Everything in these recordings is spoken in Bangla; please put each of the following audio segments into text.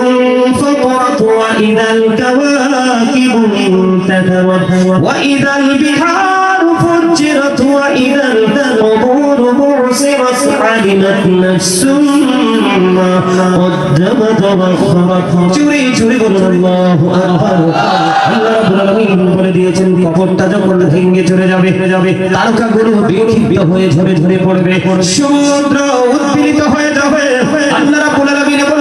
انفطرت وإذا الكواكب انتثرت وإذا البحار فجرت وإذا القبور بعثرت علمت نفس ما قدمت وأخرت চুরি চুরি বলুন আল্লাহু আকবার আল্লাহ রাব্বুল আলামিন বলে দিয়েছেন কবরটা যখন ভেঙে চলে যাবে যাবে তারকাগুলো বিক্ষিপ্ত হয়ে ঝরে ঝরে পড়বে সমুদ্র উদ্পীড়িত হয়ে যাবে আল্লাহ রাব্বুল আলামিন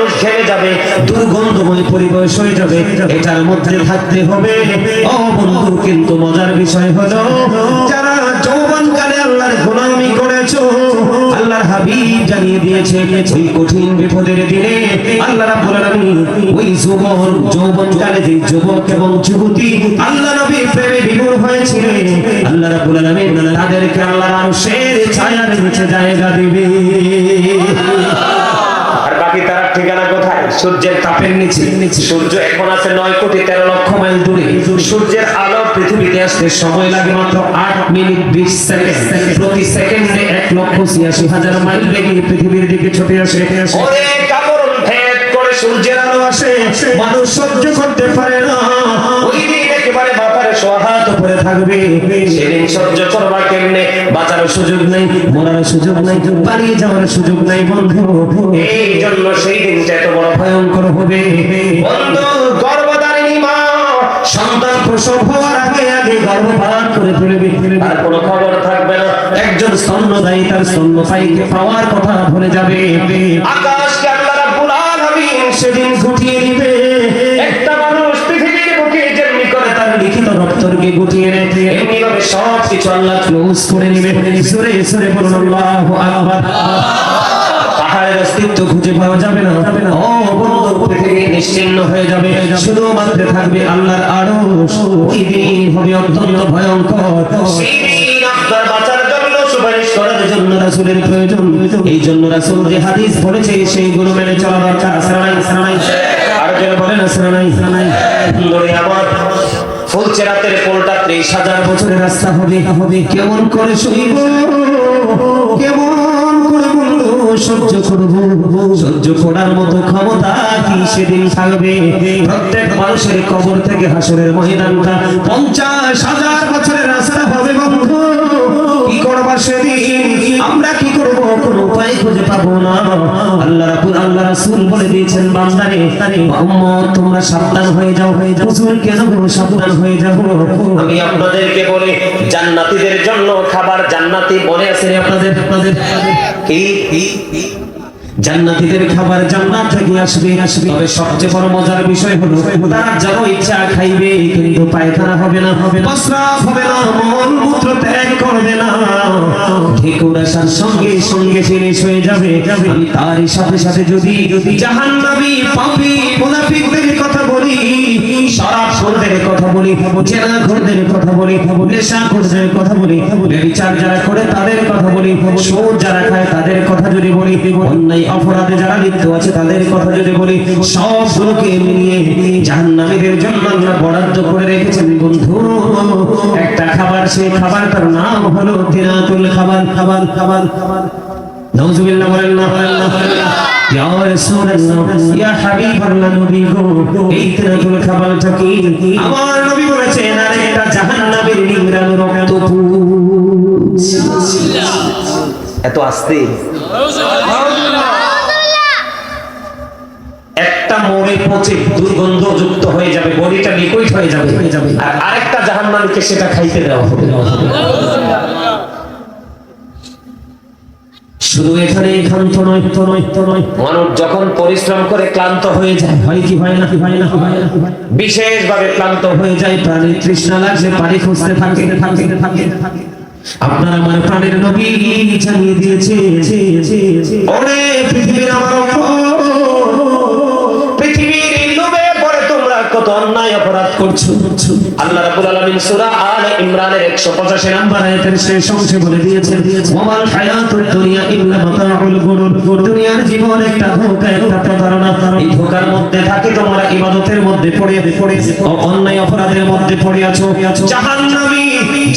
মানুষ ঘেমে যাবে, দুর্গন্ধময় পরিবেশ হয়ে যাবে। এটার মধ্যে থাকতে হবে। ও বন্ধু, কিন্তু মজার বিষয় হলো, যারা যৌবনকালে আল্লাহর গোলামি করেছ আল্লাহ রাব্বুল জায়গা দিবে। সূর্যের তাপের নিচে। সূর্য এখন আছে নয় কোটি তেরো লক্ষ মাইল দূরে। সূর্যের আলো পৃথিবীতে আসতে সময় লাগে মাত্র আট মিনিট বিশ সেকেন্ড। প্রতি সেকেন্ডে এক লক্ষ ছিয়াশি হাজার মাইল বেগে পৃথিবীর দিকে ছুটে আসে সূর্যের আলো আসে। মানুষ সহ্য করতে পারে না। ওই উপরে থাকবে। সেদিন সহ্য করবা কেমনে? বাঁচার সুযোগ নাই, মরার সুযোগ নাই, পালিয়ে যাওয়ার সুযোগ নাই, বন্ধু। এই জন্য সেই দিনটা এত বড় ভয়ঙ্কর হবে। তার স্তন্যপায়ীকে পাওয়ার কথা ভুলে যাবে। আকাশকে সেদিন গুটিয়ে গুটিয়ে নেয় এমনি সব কিছু আল্লাহ ক্লোজ করে নেবে। সুরে সুরে বলুন, আল্লাহু আকবার। পাহাড়ের অস্তিত্ব খুঁজে পাওয়া যাবে না। ও বন্ধু, পৃথিবী নিশ্চিন্ন হয়ে যাবে। শুধু মাত্র থাকবে আল্লাহর আরশ। ওই হবে অত্যন্ত ভয়ঙ্কর। সুপারিশ করার জন্য রাসূলের প্রয়োজন। এই জন্য রাসূল যে হাদিস বলেছে সেইগুলো মেনে চলা দরকার। আসরানাই আসরানাই আর যারা বলেন আসরানাই আসরানাই বন্ধুরে আমার ফুলছে রাতের পোলটা ত্রিশ হাজার বছরের রাস্তা হবে হবে। কেমন করে সইব কেমন করে বলব? সহ্য করব। সহ্য করার মতো ক্ষমতা কি সেদিন থাকবে? প্রত্যেক মানুষের কবর থেকে হাসরের ময়দানটা পঞ্চাশ হাজার বছরের রাস্তা হবে বন্ধু। কি করবা সেদিন? উপায় খুঁজে পাবো না। আল্লাহ রাব্বুল আল্লাহ রাসূল বলে দিয়েছেন বান্দারে উম্মত তোমরা সাবধান হয়ে যাও। হয়ে যাও হুজুর কেন গো সাবধান হয়ে যাও আমি আপনাদেরকে বলি জান্নাতীদের জন্য খাবার জান্নাতি বলে আছে আপনাদের? আপনাদের কি কি? কি? জান্নাতীদের খাবার জান্নাত থেকে আসবে আসবে। তবে সবচেয়ে বড় মজার বিষয় হলো তারা ইচ্ছা খাইবে কিন্তু পায়খানা হবে না হবে না। হবে না মল মূত্র ত্যাগ করবে না। ঢেকুর আসার সঙ্গে সঙ্গে শেষ হয়ে যাবে। আমি তারই সাথে সাথে যদি যদি জাহান্নামী পাপী মুনাফিকদের কথা বলি শরাব খোরদের কথা বলি জেনা খোরদের কথা বলি, নেশা খোরদের কথা বলি বিচার যারা করে তাদের কথা বলি সুদ যারা খায় তাদের কথা যদি বলি, অন্যায় অপরাধে যারা লিপ্ত আছে তাদের কথা যদি বলি সবগুলোকে মিলিয়ে জাহান্নামীদের জন্য আল্লাহ বরাদ্দ করে রেখেছেন বন্ধু একটা খাবার সেই খাবারটার নাম হলো দিনাতুল খাবার খাবার খাবার খাবার নাউজুবিল্লাহ বলেন না বলেন না বলেন না। এত আস্তে একটা মোড়ে পচে দুর্গন্ধ যুক্ত হয়ে যাবে, বডিটা লিকুইড হয়ে যাবে। আর আরেকটা জাহান্নামীকে সেটা খাইতে দেওয়া হবে। শুধু এখানে ক্ষান্ত নয় তো নয় তো নয়। মানুষ যখন পরিশ্রম করে ক্লান্ত হয়ে যায় হয় কি হয় না কি হয় না কি হয় না কি হয়? বিশেষভাবে ক্লান্ত হয়ে যায় প্রাণী তৃষ্ণা লাগলে পানি খুঁজতে থাকে। থাকে থাকে থাকে আপনার আমার প্রাণের নবী জানিয়ে দিয়েছে অনেক পৃথিবীর আমার অন্যায় অপরাধ করছ। আল্লাহ রাব্বুল আলামিন সূরা আলে ইমরানের 185 নম্বর আয়াতের শেষ অংশে বলে দিয়েছেন ওয়াল হায়াতুদ দুনিয়া ইল্লা মাতাউল গুরুর। দুনিয়ার জীবন একটা ধোঁকা, একটা প্রতারণা। এই ধোঁকার মধ্যে থাকে তোমরা ইবাদতের মধ্যে অপরাধের মধ্যে পড়ে আছো।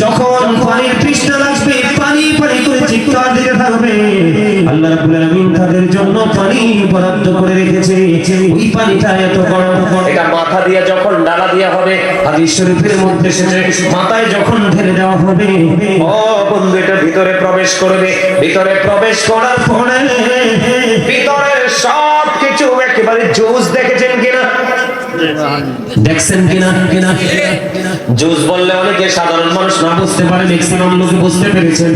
যখন পানির তৃষ্ণা লাগবে পানি পানি করে চিৎকার দিতে থাকবে। আল্লাহ রাব্বুল আলামিন তাদের জন্য পানি বরাদ্দ করে রেখেছে। ওই পানিটা এত বড় এটা মাথা দিয়ে যখন ডালা দেওয়া হবে হাদিস শরীফের মধ্যে সেটা মাথায় যখন ঢেলে দেওয়া হবে ও বন্ধু এটা ভিতরে প্রবেশ করবে। ভিতরে প্রবেশ করার পরে ভিতরে সব কিছু একেবারে জুস দেখেছেন কিনা? দেখছেন কিনা? কিনা? বললে অনেকে সাধারণ মানুষ না বুঝতে পারে ম্যাক্সিমাম লোক বুঝতে পেরেছেন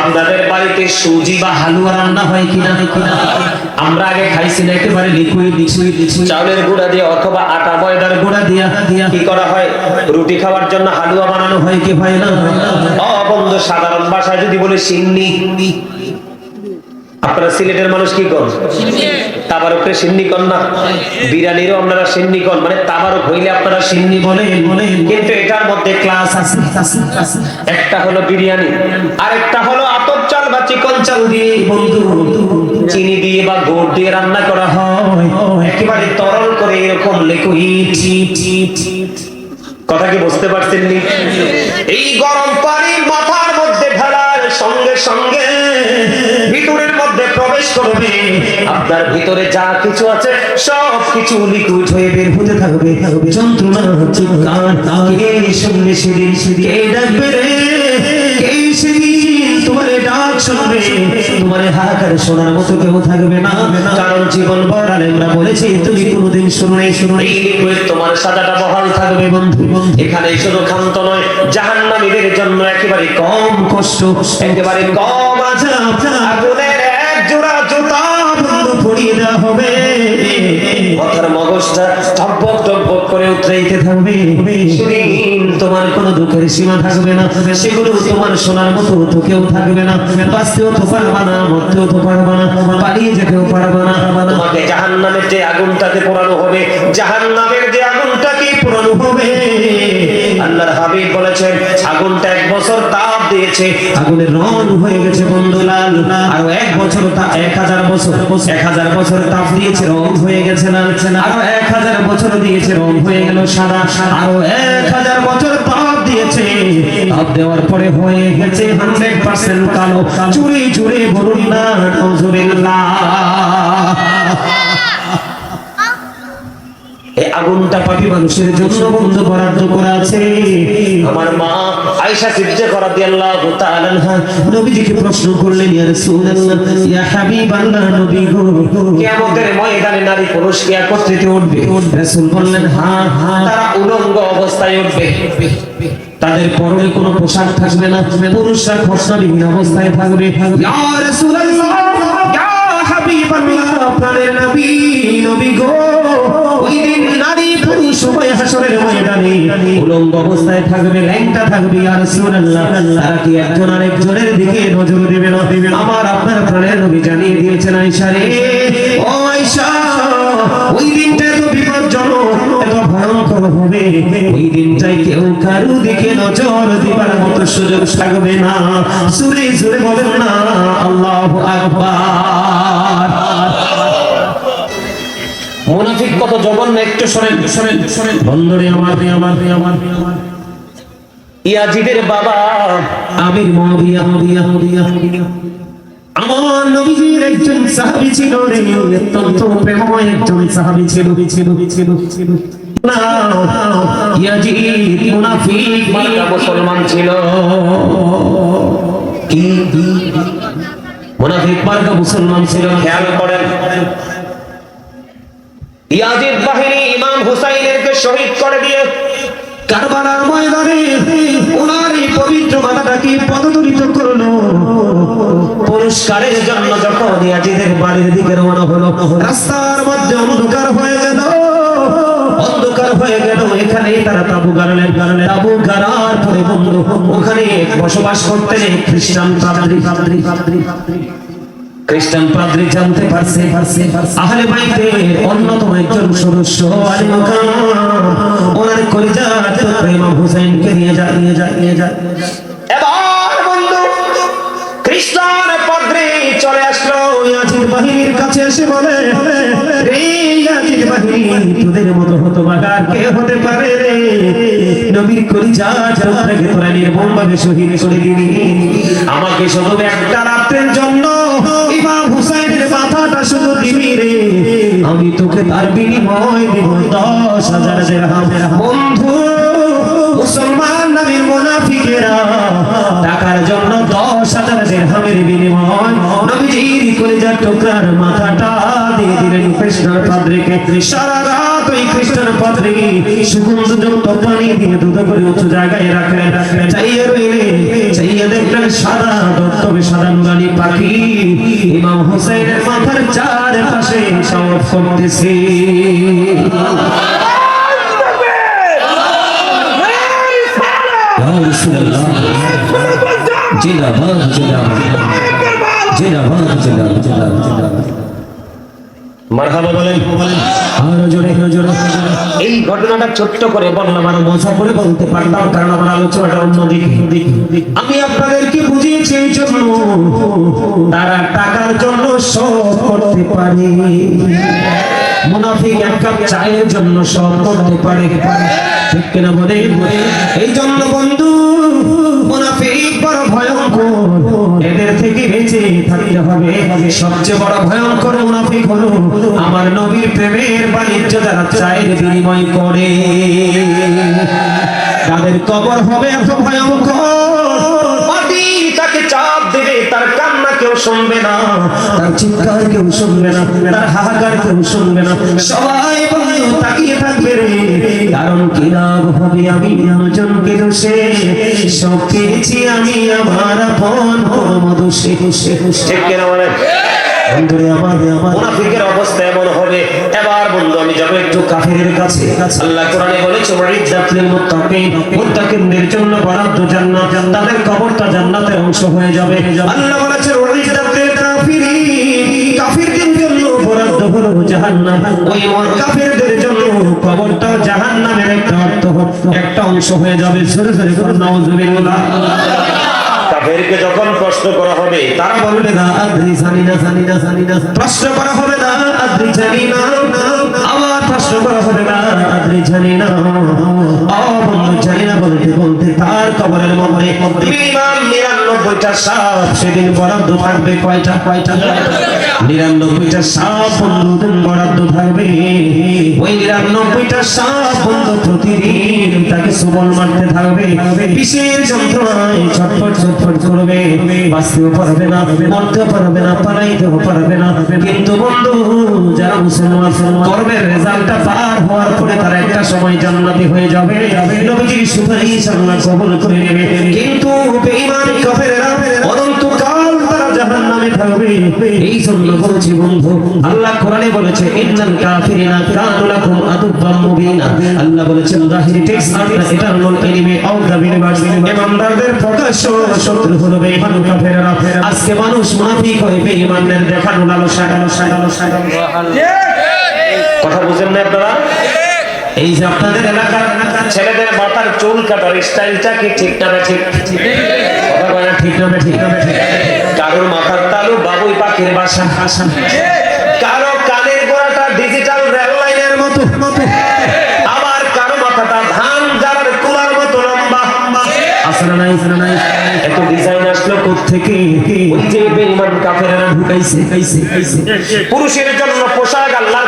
আপনাদের বাড়িতে সুজি বা হালুয়া রান্না হয় কিনা? কিনা আমরা আগে খাইছি না, একেবারে লিকুইড লিকুইড চাউলের গুঁড়া দিয়ে অথবা আটা, ময়দার গুঁড়া দিয়া কি করা হয়? রুটি খাওয়ার জন্য হালুয়া বানানো হয় কি হয় না? ও বন্ধু সাধারণ ভাষায় যদি বলে সিন্নি। আপনারা সিলেটের মানুষ কি কর তাবারকে সিন্নি কন না? বিরিয়ানিরও আপনারা সিন্নি কন। মানে তাবারক হইলে আপনারা সিন্নি বলেন। কিন্তু এটার মধ্যে ক্লাস আছে। একটা হলো বিরিয়ানি আরেকটা হলো আতপ চাল বা চিকন চাল দিয়ে। বন্ধু চিনি দিয়ে বা গুড় দিয়ে রান্না করা হয়। একেবারে তরল করে এরকম লিকুইড কথা কি বুঝতে পারছেন নি? এই গরম পানি মাথার মধ্যে ঢালার সঙ্গে সঙ্গে করবে আপনার ভিতরে যা কিছু আছে সব কিছু হয়ে বের হতে থাকবে। যন্ত্রণা শুনবে সেদিন ডাকবে রে? কারণ জীবন ভর আমরা বলেছি, তুমি শুনো শুনো তোমার সাজাটা বহাল থাকবে বন্ধু। এখানে শুধু নয়, জাহান্নামীদের জন্য একেবারে কম কষ্ট, একেবারে কম আজাব আগুনের কথার মগজটা টকবক টকবক করে উতরাইতে থাকবে। সেদিন তোমার কোনো দুঃখের সীমা থাকবে না। সেগুলো তোমার শোনার মতো তো কেউ থাকবে না। বাঁচতেও তো পারবে না, মরতেও তো পারবা না, পালিয়ে যেতেও পারবে না। তোমাকে জাহান্নামের যে আগুনটাতে পোড়ানো হবে, জাহান্নামের যে আগুনটাকে হবে। আল্লাহর হাবিব বলেছেন, আগুনটা এক বছর তাপ দিয়েছে, আগুনের রং হয়ে গেছে বন্ধুলাল আরও এক বছর এক হাজার বছর, এক হাজার বছর তাপ দিয়েছে, রং হয়ে গেছে লাল। আরও এক হাজার বছর দিয়েছে, রং হয়ে গেল সাদা। আরও এক হাজার বছর তাপ দিয়েছে, তাপ দেওয়ার পরে হয়ে গেছে হান্ড্রেড পার্সেন্ট কালো। চুরি চুরি বলুন না এই আগুনটা পাপি মানুষের জন্য বন্ধ বরাদ্দ করা আছে। আমার মা সিদ্দিকা রাদিয়াল্লাহু তাআলা নবীজিকে প্রশ্ন করলেন, ইয়া রাসূলুল্লাহ, ইয়া হাবিবাল্লাহ নবী গো, কিয়ামতের ময়দানে নারী পুরুষ কি একত্রিত উঠবে? রাসূল বললেন হ্যাঁ তারা উলঙ্গ অবস্থায় উঠবে। তাদের পরনে কোনো পোশাক থাকবে না, পুরুষরা খসড়াবিহীন অবস্থায় থাকবে। ইয়া রাসূলুল্লাহ, ইয়া অবস্থায় থাকবে থাকবে আর রাসূলুল্লাহ। তারা দিকে নজর দেবে না? আমার আপনার প্রাণের নবী জানিয়ে দিয়েছেন আয়েশা হবে। ওই দিনটাই কেউ কারু দিকে নজর দিবার মতো সুযোগ থাকবে না। সুরে সুরে বলেন না, আল্লাহু আকবার। মুনাফিক কত জঘন্য, একটু শোনেন শোনেন শোনেন। বন্ধরে আমার আমার আমার। ইয়াজিদের বাবা আমির মুয়াবিয়া মুয়াবিয়া মুয়াবিয়া আমার নবীজির একজন সাহাবী ছিল রে, অত্যন্ত প্রেমময় একজন সাহাবী ছিল ছিল ছিল ছিল। মুসলমান ছিল। মুসলমান ছিল, খেয়াল করেন। ইয়াজিদ বাহিনী ইমাম শহীদ করে দিয়ে কারবালার ময়দানে ওনার এই পবিত্র পদদলিত করল। পুরস্কারের জন্য যখন ইয়াজিদের বাড়ির দিকে রওনা হলো, রাস্তার মধ্যে অন্ধকার হয়ে গেল তারা তাবু গাড়লেন তাবু গাড়ার পরে বন্ধু, ওখানে বসবাস করতেন খ্রিস্টান পাদ্রী। পাদ্রী পাদ্রী খ্রিস্টান পাদ্রী জানতে পারছে পারছে আহলে বাইতের অন্যতম একজন সদস্য আলী মুকাম। ওনার কলিজা তো ইমাম হুসাইনকে নিয়ে যায় নিয়ে যায় নিয়ে যায়। এবার বন্ধু, খ্রিস্টান পাদ্রী চলে আসলো। ইয়াজিদ বাহিনীর কাছে এসে বলে, রে তোদের মতো হতো বাগার কে হতে পারে রে। নবীর নির্মম ভাবে শহীদ করে দিবি আমাকে শুধু একটা রাত্রের জন্য আমি তোকে তার বিনিময় দিব দশ হাজার বন্ধু মোনাফিকেরা টাকার জন্য দশ হাজার দেড়হামের বিনিময় নবীজির কলিজার টুকরার মাথাটা দিয়ে দিলেন কৃষ্ণর পাদ্রীকে। সারা রাত ওই কৃষ্ণর পাদ্রী সুগন্ধ যুক্ত পানি দিয়ে দুধ করে উঁচু জায়গায় রাখলেন। চাইয়ে রইলে, চাইয়ে দেখলেন সাদা দত্তবে সাদা নুরানি পাখি। ইমাম হোসেনের মাথার চারপাশে সব করতেছে রসুল্লাহ জিন্দাবাদ জিন্দাবাদ জিন্দাবাদ জিন্দাবাদ জিন্দাবাদ মারহাবা বলেন। আরও জোরে আরও জোরে এই ঘটনাটা ছোট্ট করে বললাম, আরও মজা করে বলতে পারতাম, কারণ আমার আলোচনাটা অন্যদিকে। আমি আপনাদেরকে বুঝিয়েছি এই জন্য, তারা টাকার জন্য সব করতে পারে। মুনাফিক এক কাপ চায়ের জন্য সব করতে পারে। এই জন্য বন্ধু ভয়ঙ্কর। তাদের কবর হবে এত ভয়ঙ্কর। তাকে চাপ দেবে, তার কান্না কেউ শুনবে না। তার চিৎকার কেউ শুনবে না, তার হাহাকার কেউ শুনবে না। সবাই বন্ধু তাকিয়ে থাকবে রে। কারণ কি লাভ হবে আমি জনকে দোষে? সব পেয়েছি আমি আমার আপন মধুষে ঠিক কিনা বলেন বন্ধুরে আমার আমার মুনাফিকের অবস্থা এমন হবে। এবার বন্ধু আমি যাব একটু কাফিরের কাছে। আল্লাহ কোরআনে বলেছে ওয়াইদাতুল মুত্তাকিন। মুত্তাকিনদের জন্য বরাদ্দ জান্নাত। তাদের কবরটা জান্নাতের অংশ হয়ে যাবে। আল্লাহ বলেছে ওয়াইদাতুল কাফিরিন। কাফিরদের জন্য বরাদ্দ হলো জাহান্নাম। ওই কাফিরদের কবরটা জাহান্নামের একটা অর্থ একটা অংশ হয়ে যাবে। সরে সরে করে নাউজুবিল্লাহ। কাফেরকে যখন প্রশ্ন করা হবে তারা বলবে না আদ্রি জানি না জানি না জানি না প্রশ্ন করা হবে না আদ্রি জানি না আবার প্রশ্ন করা হবে না আদ্রি জানি না। জানি না বলতে বলতে তার কবরের মধ্যে বিমান নিরানব্বইটা সাপ সেদিন বরাদ্দ থাকবে কয়টা কয়টা? নিরানব্বইটা সাপ বন্ধু বরাদ্দ থাকবে। ওই নিরানব্বইটা সাপ বন্ধু প্রতিদিন তাকে সুবল মারতে থাকবে। বিশেষ যন্ত্রণায় ছটফট ছটফট করবে। বাঁচতেও পারবে না, মরতেও পারবে না, পালাইতেও পারবে না। কিন্তু বন্ধু, যারা মুসলমান করবে রেজাল্টটা পার হওয়ার পরে তারা একটা সময় জান্নাতি হয়ে যাবে। নবীজির সুপারিশ আল্লাহ কবুল করে নেবে। কিন্তু বেঈমান কাফেররা জাহান্নামে থাকবে। এই জন্য বলছি বন্ধু, আল্লাহ কোরআনে বলেছে, ইন্নাল কাফিরিনা কানু লাকুম মুবিনা। আল্লাহ বলেছেন, জাহিরি টেক্সট আপনারা eternal enemy of the universe ইমানদারদের প্রকাশ্য শত্রু হলো বেঈমান কাফেররা। আজকে মানুষ মুনাফিক হয়ে বেঈমানদের দেখানো লালসা লালসা লালসা। কথা বুঝেন না আপনারা? এই যে আপনাদের এলাকার ছেলেদের মাথার চুল কাটার স্টাইলটা কি ঠিক না ঠিক? ঠিক ঠিক না ঠিক? কারোর মাথার তালু বাবুই পাখির বাসা। কারও কানের গোড়াটা ডিজিটাল রেল লাইনের মতো। আবার কারও মাথাটা ধান জারার কুলার মতো লম্বা। আসলে নাই আসলে নাই এত ডিজাইন আসলো কোত্থেকে? ওই যে বেঈমান কাফেররা ঢুকাইছে কাইছে কাইছে পুরুষের জন্য পোশাক আল্লাহর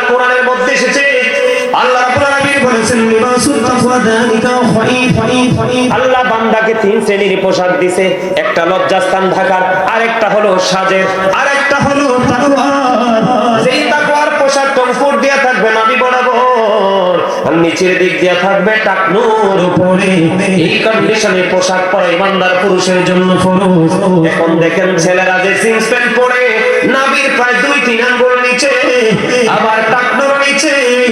আল্লাহ বান্দাকে তিন শ্রেণির পোশাক দিছে একটা লজ্জাস্থান ঢাকার হলো সাজের। আরেকটা হলো যেই তাকওয়ার পোশাক কমফোর্ট দিয়া থাকবে নাবি বরাবর। আর নিচের দিক দিয়া থাকবে টাকনুর উপরে। এই কন্ডিশনে পোশাক পরা ইমানদার পুরুষের জন্য ফরজ। এখন দেখেন ছেলেরা যে জিন্স প্যান্ট পরে নাবির প্রায় দুই তিন আঙ্গুল নিচে আবার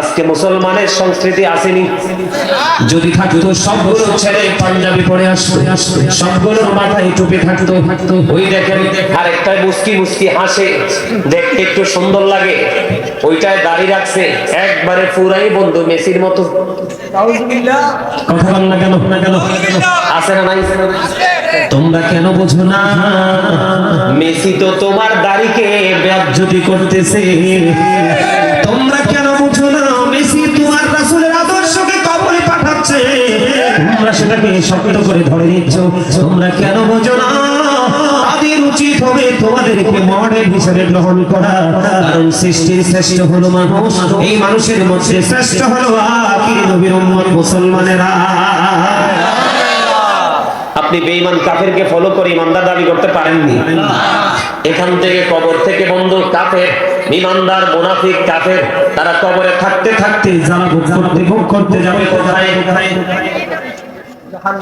আজকে মুসলমানের সংস্কৃতি আসেনি। যদি থাকতো সবগুলো ছেলে পাঞ্জাবি পরে আসতো, সবগুলোর মাথায় টুপি থাকতো থাকতো ওই দেখেন আর একটা মুস্কি মুস্কি হাসে, দেখতে একটু সুন্দর লাগে, ওইটায় দাড়ি রাখছে, একবারে পুরাই বন্ধু মেসির মতো। তোমরা কেন বোঝো না? মেসি তো তোমার দাড়িকে যদি করতেছে তোমরা কেন বুঝো না? মেসি তোমার রাসূলের আদর্শকে কবরে পাঠাচ্ছে। তোমরা সেটাকে শক্ত করে ধরে নিচ্ছ। তোমরা কেন বোঝো না? তাদের উচিত হবে তোমাদেরকে মডেল হিসেবে গ্রহণ করা। কারণ সৃষ্টির শ্রেষ্ঠ হলো মানুষ। এই মানুষের মধ্যে শ্রেষ্ঠ হলো আখির নবীর উম্মত মুসলমানেরা। আপনি বেঈমান কাফেরকে ফলো করে ইমানদার দাবি করতে পারেননি। এখান থেকে কবর থেকে বন্ধু কাফের ইমানদার মুনাফিক কাফের, তারা কবরে থাকতে থাকতে যারা ভোগ করতে যাবে কোথায়? কোথায়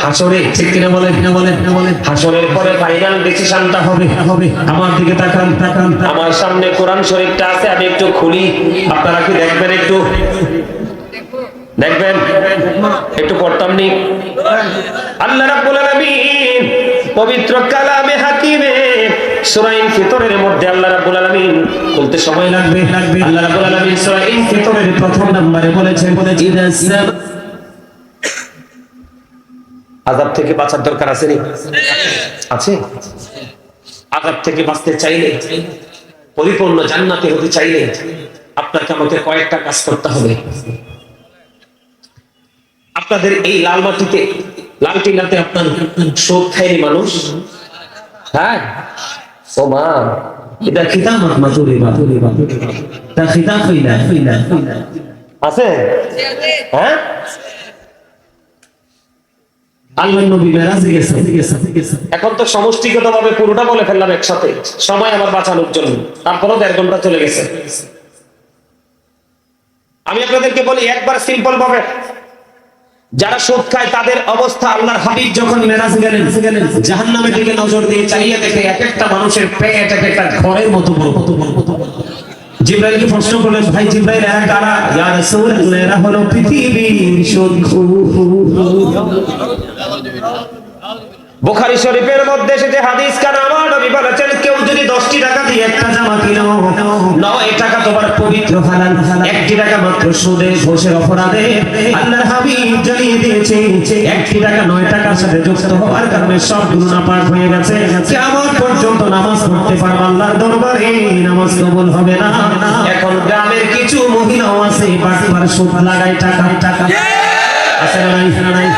হাসরে, ঠিক কিনা বলেন? কিনা বলেন কিনা বলেন হাসরের পরে ফাইনাল ডিসিশনটা হবে। হবে আমার দিকে তাকান তাকান। আমার সামনে কোরআন শরীফটা আছে, আমি একটু খুলি। আপনারা কি দেখবেন একটু? দেখবেন? একটু পড়তাম নি? আল্লাহ রাব্বুল আলামিন পবিত্র কালামে হাকিমে সূরা ফিতরের মধ্যে আল্লাহ রাব্বুল আলামিন বলতে সময় লাগবে। আল্লাহ রাব্বুল আলামিন সূরা ফিতরের প্রথম নম্বরে বলেছেন আযাব থেকে বাঁচার দরকার আছে আছে? আযাব থেকে বাঁচতে চাইলে, পরিপূর্ণ জান্নাতে হতে চাইলে আপনাকে আমাকে কয়েকটা কাজ করতে হবে। আপনাদের এই লাল মাটিতে, লাল টিলাতে আপনার শোক খায়নি মানুষ? হ্যাঁ। ও মা এটা মাতুরি মাতুরি মাতুরি তা আছে? হ্যাঁ? আল্লাহ নবী মেরাজে গেছে এখন তো সমষ্টিগতভাবে পুরোটা বলে ফেললাম একসাথে। সময় আমার বাঁচানোর জন্য। তারপরও দেড় ঘণ্টা চলে গেছে। আমি আপনাদেরকে বলি একবার সিম্পল ভাবে যারা সুদ খায়, তাদের অবস্থা আল্লাহর হাবিব যখন মেরাজ গেলেন গেলেন জাহান্নামের দিকে নজর দিয়ে চাইয়ে দেখে এক একটা মানুষের পেট এক একটা ঘরের মতো বড়। জিব্রাইলকে প্রশ্ন করলেন, ভাই জিব্রাইল এরা কারা ইয়া রাসূলুল্লাহ, এরা হলো পৃথিবীর শত্রু। বুখারী শরীফের মধ্যে এসেছে হাদিস কান আমার নবী বলেছেন, কেউ যদি 10টি টাকা দিয়ে একটা জামা কিনো নয় টাকা তোমার পবিত্র হালাল। একটি টাকা মাত্র সুদে ঘোষের অপরাধে আল্লাহর হাবিব জানিয়ে দিয়েছে। একটি টাকা নয় টাকার সাথে যুক্ত হওয়ার কারণে সব গুণা পার হয়ে গেছে। কেমন পর্যন্ত নামাজ পড়তে পারব আল্লাহর দরবারে, নামাজ কবুল হবে না। এখন গ্রামের কিছু মহিলাও আছে বারবার সুদ লাগায় টাকা টাকা। আছে না নাই?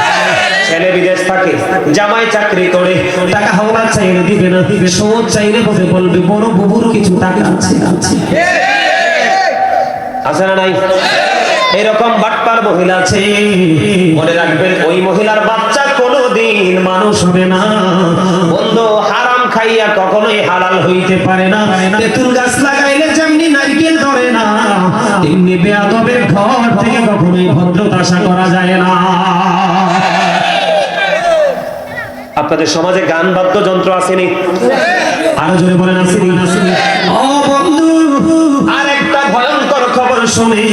ছেলে বিদেশ থাকে, জামাই চাকরি করে, টাকা হওয়ার চাইলে দিবে না দিবে সোজ চাইলে বলে বলবে, বড় বুবুর কিছু টাকা আছে। আছে না নাই? এরকম বাটপার মহিলা আছে। মনে রাখবেন, ওই মহিলার বাচ্চা কোনোদিন মানুষ হবে না। বন্ধু, হারাম খাইয়া কখনোই হালাল হইতে পারে না। তেঁতুল গাছ লাগাইলে যেমনি নারকেল ধরে না, তেমনি বেয়াদবের ঘর থেকে কখনোই ভদ্রতা আশা করা যায় না। আপনাদের সমাজে গান বাদ্যযন্ত্র আসেনি? আরও জোরে বলেন আসেনি। ও বন্ধু আর একটা ভয়ঙ্কর খবর শোনে।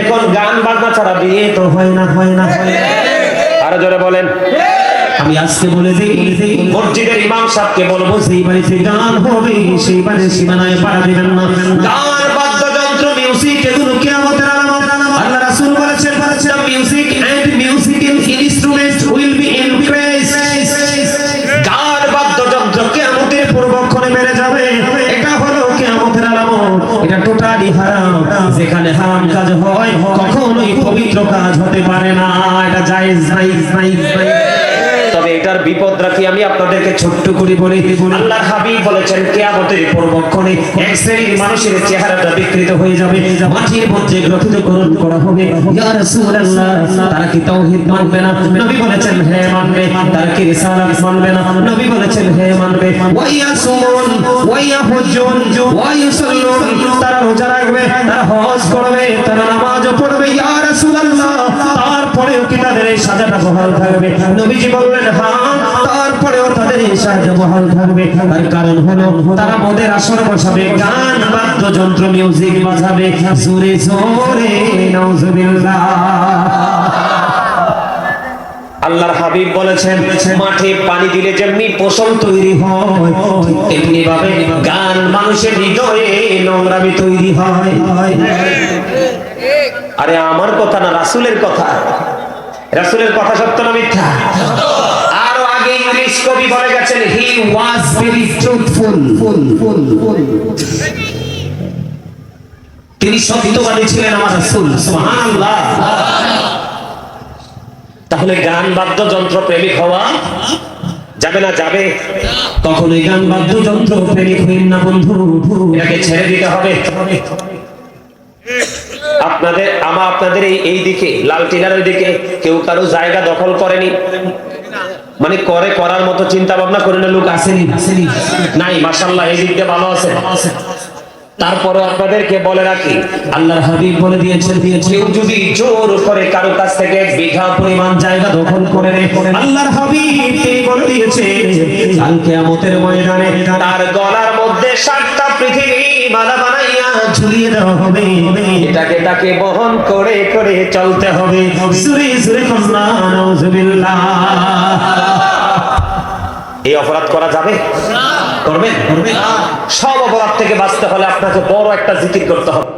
এখন গান বাজনা ছাড়া বিয়ে তো হয় না হয় না হয় না। আরও জোরে বলেন। আমি আজকে বলে দিই মসজিদের ইমাম সাহেবকে বলব সেই বাড়িতে গান হবে সেই বাড়ির সীমানায় পাড়া দিবেন না। গান টোটালি হারাম, যেখানে হারাম কাজ হয়, কখনোই পবিত্র কাজ হতে পারে না। এটা জায়েজ নাই নাই। এটার বিপদ রাখি আমি আপনাদেরকে ছোট্ট করে বলে আল্লাহ হাবিব বলেছেন, কেয়ামতের পূর্বক্ষণে এক শ্রেণির মানুষের চেহারাটা বিকৃত হয়ে যাবে, মাটির মধ্যে গ্রথিতকরণ করা হবে। ইয়া রাসূলুল্লাহ, তারা কি তাওহীদ মানবে না? নবী বলেছেন হ্যাঁ মানবে। তারা কি রিসালাত মানবে না? নবী বলেছেন হ্যাঁ মানবে। ওয়াইয়া সুমুন ওয়াইয়া হুজুন ওয়াইয়া সাল্লুন তারা রোজা রাখবে, তারা হজ করবে, তারা নামাজও পড়বে। ইয়া রাসূলুল্লাহ তারপরেও কি তাদের এই সাজাটা বহাল থাকবে? নবীজি বললেন হ্যাঁ তারপরেও তাদের এই সাজা বহাল থাকবে। তার কারণ হলো, তারা মদের আসর বসাবে, গান বাদ্যযন্ত্র মিউজিক বাজাবে। জোরে জোরে নাউজুবিল্লাহ আল্লাহর হাবিব বলেছেন, মাঠে পানি দিলে যেমনি ফসল তৈরি হয় তেমনি ভাবে গান মানুষের হৃদয়ে নোংরামি তৈরি হয়। আরে আমার কথা না, রাসূলের কথা? রাসূলের কথা সত্য না মিথ্যা? আরও আগে ইংলিশ কবি বলে গেছেন হি ওয়াজ ভেরি ট্রুথফুল তিনি সত্যবাদী ছিলেন আমার রাসূল, সুবহানাল্লাহ। তাহলে গান বাদ্যযন্ত্র প্রেমিক হওয়া যাবে না যাবে। কখনোই গান বাদ্যযন্ত্র প্রেমিক হইন না বন্ধু। এটাকে ছেড়ে দিতে হবে। আপনাদের আমা আপনাদের এই এই দিকে লাল টিলারের দিকে কেউ কারও জায়গা দখল করেনি। মানে করে করার মতো চিন্তা ভাবনা করে না লোক আসেনি। নাই মাশাল্লাহ এই দিক দিয়ে ভালো আছে। তারপরে আপনাদেরকে বলে রাখি, আল্লাহর হাবিব বলে দিয়েছেন কেউ যদি জোর করে কারও কাছ থেকে বিঘা পরিমাণ জায়গা দখল করে আল্লাহর হাবিব তিনি বলে দিয়েছে কাল কিয়ামতের ময়দানে তার গলার মধ্যে সাতটা পৃথিবী মালা বানাইয়া ঝুলিয়ে দেওয়া হবে। এটাকে তাকে বহন করে করে চলতে হবে। সুরে সুরে কন্যা নাউজুবিল্লাহ এই অপরাধ করা যাবে? করবেন? সব অপরাধ থেকে বাঁচতে হলে আপনাকে বড় একটা জিকির করতে হবে।